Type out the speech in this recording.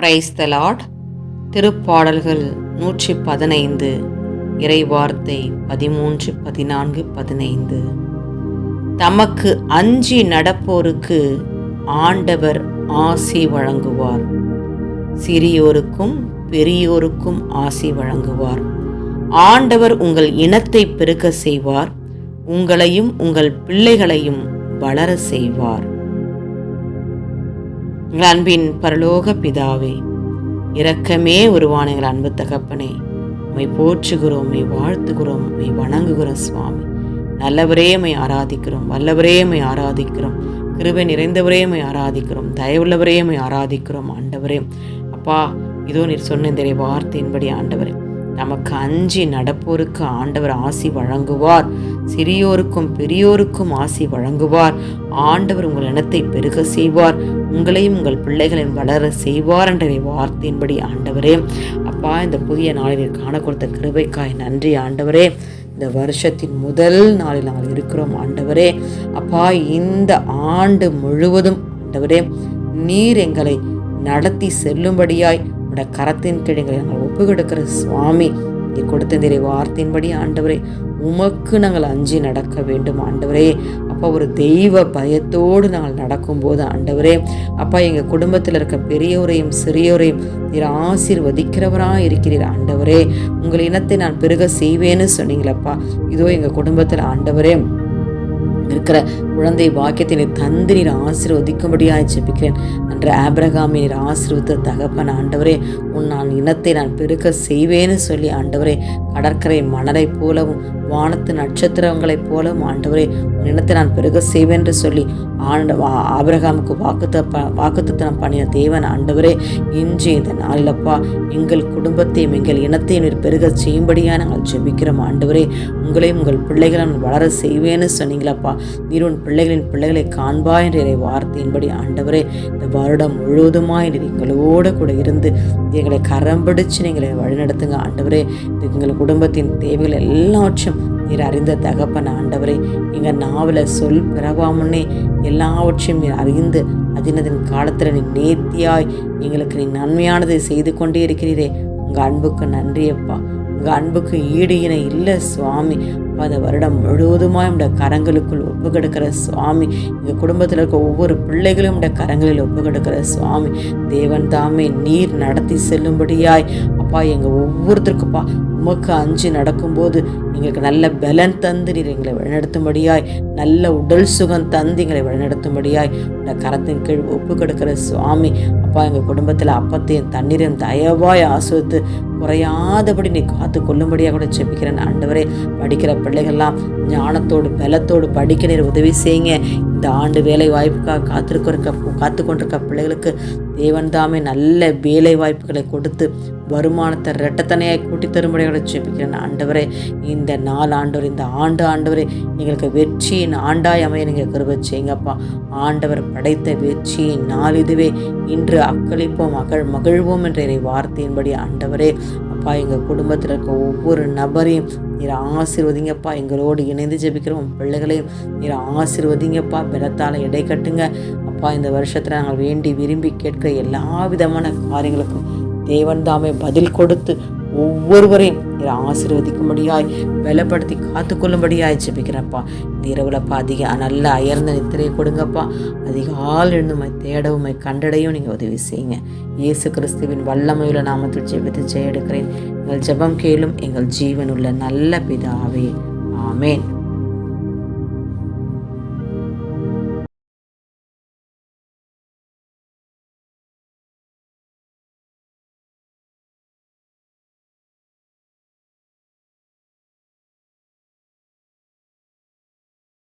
Praise the Lord திருப்பாடல்கள் நூற்றி பதினைந்து இறைவார்த்தை பதிமூன்று பதினான்கு பதினைந்து. தமக்கு அஞ்சி நடப்போருக்கு ஆண்டவர் ஆசி வழங்குவார். சிறியோருக்கும் பெரியோருக்கும் ஆசி வழங்குவார். ஆண்டவர் உங்கள் இனத்தை பெருக்க செய்வார். உங்களையும் உங்கள் பிள்ளைகளையும் வளர செய்வார். அன்பின் பரலோக பிதாவே இரக்கமே உருவான எங்கள் அன்பு தகப்பனே உமை போற்றுகிறோம் உமை வாழ்த்துகிறோம் உமை வணங்குகிறோம் சுவாமி. நல்லவரே உமை ஆராதிக்கிறோம் வல்லவரே உமை ஆராதிக்கிறோம் கிருபை நிறைந்தவரே உமை ஆராதிக்கிறோம் தயவுள்ளவரே உமை ஆராதிக்கிறோம் ஆண்டவரே. அப்பா இதோ நீர் சொன்ன இந்த வார்த்தையின்படி ஆண்டவரே நமக்கு அஞ்சி நடப்போருக்கு ஆண்டவர் ஆசி வழங்குவார் சிறியோருக்கும் பெரியோருக்கும் ஆசி வழங்குவார் ஆண்டவர் உங்கள் இனத்தை பெருக செய்வார் உங்களையும் உங்கள் பிள்ளைகளின் வளர செய்வார் என்ற வார்த்தையின்படி ஆண்டவரே. அப்பா இந்த புதிய நாளில் காண கொடுத்த கிருபைக்காய் நன்றி ஆண்டவரே. இந்த வருஷத்தின் முதல் நாளில் நாங்கள் இருக்கிறோம் ஆண்டவரே. அப்பா இந்த ஆண்டு முழுவதும் ஆண்டவரே நீர் எங்களை நடத்தி செல்லும்படியாய் உடைய கரத்தின் கீழ் எங்களை நாங்கள் ஒப்புக்கெடுக்கிற சுவாமி நீ கொடுத்த இந்த வார்த்தையின்படி ஆண்டவரே உமக்கு நாங்கள் அஞ்சி நடக்க வேண்டும் ஆண்டவரே. அப்பா ஒரு தெய்வ பயத்தோடு நாங்கள் நடக்கும்போது ஆண்டவரே. அப்பா எங்கள் குடும்பத்தில் இருக்க பெரியோரையும் சிறியோரையும் நீர் ஆசீர்வதிக்கிறவராக இருக்கிறீர் ஆண்டவரே. உங்கள் இனத்தை நான் பெருக செய்வேன்னு சொன்னீங்களப்பா. இதோ எங்கள் குடும்பத்தில் ஆண்டவரே இருக்கிற குழந்தை பாக்கியத்தினை தந்து நீர் ஆசீர்வதிக்கும்படியாக ஜெபிக்கிறேன். அன்று ஆபிரகாமி நீர் ஆசீர்வத்த தகப்பன் ஆண்டவரே உன் நான் இனத்தை நான் பெருக்க செய்வேன்னு சொல்லி ஆண்டவரே கடற்கரை மணலைப் போலவும் வானத்து நட்சத்திரங்களைப் போலவும் ஆண்டவரே உன் இனத்தை நான் பெருக செய்வேன் என்று சொல்லி ஆண்ட ஆபிரகாமுக்கு வாக்குத்த வாக்குத்தனம் பண்ணின தேவன் ஆண்டவரே இன்று இந்த நாளிலப்பா எங்கள் குடும்பத்தையும் எங்கள் இனத்தையும் நீர் பெருக செய்யும்படியாக நாங்கள் ஜெபிக்கிறோம் ஆண்டவரே உங்களையும் உங்கள் பிள்ளைகளை வளர செய்வேன்னு சொன்னீங்களப்பா நீர் உன் பிள்ளைகளின் பிள்ளைகளை காண்பாய் என்ற இறை வார்த்தையின்படி ஆண்டவரே இந்த வருடம் முழுவதுமாய் நீர் எங்களோடு கூட இருந்து எங்களை கரம் பிடிச்சு நீங்களை வழிநடத்துங்க ஆண்டவரே. எங்கள் குடும்பத்தின் தேவைகள் எல்லாவற்றையும் நீர் அறிந்த தகப்பன் ஆண்டவரே. எங்கள் நாவல சொல் பிறவாமுன்னே எல்லாவற்றையும் நீர் அறிந்து அதினதின் காலத்தில் நீ நேர்த்தியாய் எங்களுக்கு நீ நன்மையானதை செய்து கொண்டே இருக்கிறீரே. உங்கள் அன்புக்கு நன்றியப்பா. உங்கள் அன்புக்கு ஈடு இணை இல்லை சுவாமி. அப்பா அந்த வருடம் முழுவதுமாக உடைய கரங்களுக்குள் ஒப்பு கெடுக்கிற சுவாமி. எங்கள் குடும்பத்தில் இருக்க ஒவ்வொரு பிள்ளைகளும் உடைய கரங்களில் ஒப்பு கெடுக்கிற சுவாமி. தேவன் தாமே நீர் நடத்தி செல்லும்படியாய் அப்பா எங்கள் ஒவ்வொருத்தருக்குப்பா. உமக்கு அஞ்சு நடக்கும்போது எங்களுக்கு நல்ல பலன் தந்து நீர் எங்களை வழிநடத்தும்படியாய் நல்ல உடல் சுகம் தந்து எங்களை வழிநடத்தும்படியாய். உடைய கரத்தின் கீழ் ஒப்பு கெடுக்கிற சுவாமி அப்பா எங்கள் குடும்பத்தில் அப்பத்தையும் தண்ணீரையும் தயவாய் ஆசுவித்து குறையாதபடி நீ காத்து கொள்ளும்படியாக கூட ஜெபிக்கிறேன் ஆண்டவரே. படிக்கிற பிள்ளைகள்லாம் ஞானத்தோடு பலத்தோடு படிக்க நீர் உதவி செய்யுங்க. இந்த ஆண்டு வேலை வாய்ப்புக்காக காத்திருக்க காத்து கொண்டிருக்க பிள்ளைகளுக்கு தேவன் தாமே நல்ல வேலை வாய்ப்புகளை கொடுத்து வருமானத்தை ரெட்டத்தனையாக கூட்டி தரும்படியாக ஜெபிக்கிறேன் ஆண்டவரே. இந்த நாலு ஆண்டவர் இந்த ஆண்டு ஆண்டவரே எங்களுக்கு வெற்றியின் ஆண்டாய் அமைய நீங்கள் கருவ செய்யுங்கப்பா. ஆண்டவர் படைத்த வெற்றியின் நாள் இதுவே. இன்று அக்களிப்போம் மகள் மகிழ்வோம் என்ற வார்த்தையின்படி ஆண்டவரே. அப்பா எங்கள் குடும்பத்தில் இருக்க ஒவ்வொரு நபரையும் நீர் ஆசிர்வதிங்கப்பா. எங்களோடு இணைந்து ஜெபிக்கிறோம் பிள்ளைகளையும். நீர் ஆசிர்வதிங்கப்பா. பலத்தால் எடை கட்டுங்க. அப்பா இந்த வருஷத்தில் நாங்கள் வேண்டி விரும்பி கேட்கிற எல்லா விதமான காரியங்களுக்கும் தேவன் தாமே பதில் கொடுத்து ஒவ்வொருவரையும் நீர் ஆசீர்வதிக்கும்படியாய் பலப்படுத்தி காத்துக்கொள்ளும்படியாய் ஜெபிக்கிறப்பா. இந்த இரவுலப்பா அதிக நல்ல அயர்ந்த நித்திரையை கொடுங்கப்பா. அதிக ஆள் எழுந்துமை தேடவுமை கண்டடையும் நீங்கள் உதவி செய்யுங்க. இயேசு கிறிஸ்துவின் வல்லமையுள்ள நாமத்தில் ஜெபித்து ஜெய எடுக்கிறேன் எங்கள் ஜெபம் கேளும் எங்கள் ஜீவனுள்ள நல்ல பிதாவே. ஆமேன்.